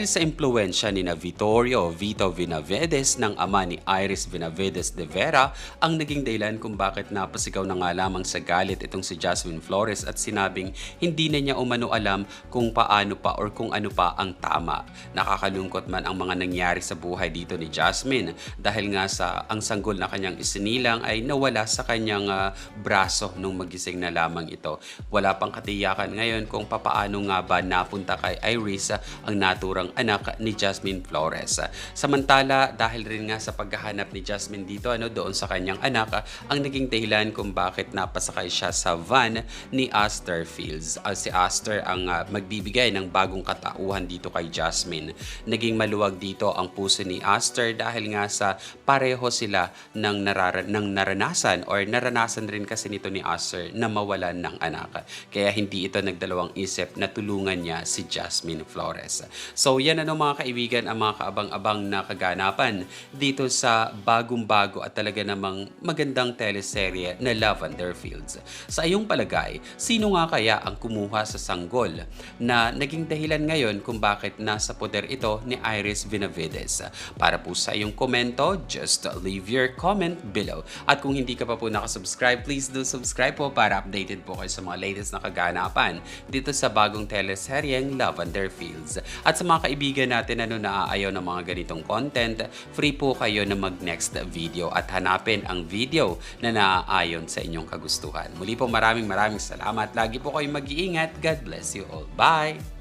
Sa impluensya ni na Vittorio Vito Vinavedes ng ama ni Iris Vinavedes de Vera ang naging dahilan kung bakit napasigaw na nga lamang sa galit itong si Jasmine Flores at sinabing hindi na niya umano alam kung paano pa or kung ano pa ang tama. Nakakalungkot man ang mga nangyari sa buhay dito ni Jasmine dahil nga sa ang sanggol na kanyang isinilang ay nawala sa kanyang ah, braso nung magising na lamang ito. Wala pang katiyakan ngayon kung papaano nga ba napunta kay Iris ang naturang anak ni Jasmine Flores. Samantala, dahil rin nga sa paghahanap ni Jasmine dito ano doon sa kanyang anak, ang naging dahilan kung bakit napasakay siya sa van ni Aster Fields. Ah, si Aster ang ah, magbibigay ng bagong katauhan dito kay Jasmine. Naging maluwag dito ang puso ni Aster dahil nga sa pareho sila ng, narara- ng naranasan or naranasan rin kasi nito ni Aster na mawalan ng anak. Kaya hindi ito nagdalawang isip na tulungan niya si Jasmine Flores. So yan ano mga kaibigan ang mga kaabang-abang na kaganapan dito sa bagong-bago at talaga namang magandang teleserye na Lavender Fields. Sa iyong palagay, sino nga kaya ang kumuha sa sanggol na naging dahilan ngayon kung bakit nasa poder ito ni Iris Vinavedes? Para po sa iyong komento, just leave your comment below. At kung hindi ka pa po nakasubscribe, please do subscribe po para updated po kayo sa mga latest na kaganapan dito sa bagong teleseryeng Lavender Fields. At sa mga kaibigan natin ano na naaayaw ng mga ganitong content, free po kayo na mag-next video at hanapin ang video na naaayon sa inyong kagustuhan. Muli po maraming maraming salamat. Lagi po kayong mag-iingat. God bless you all. Bye!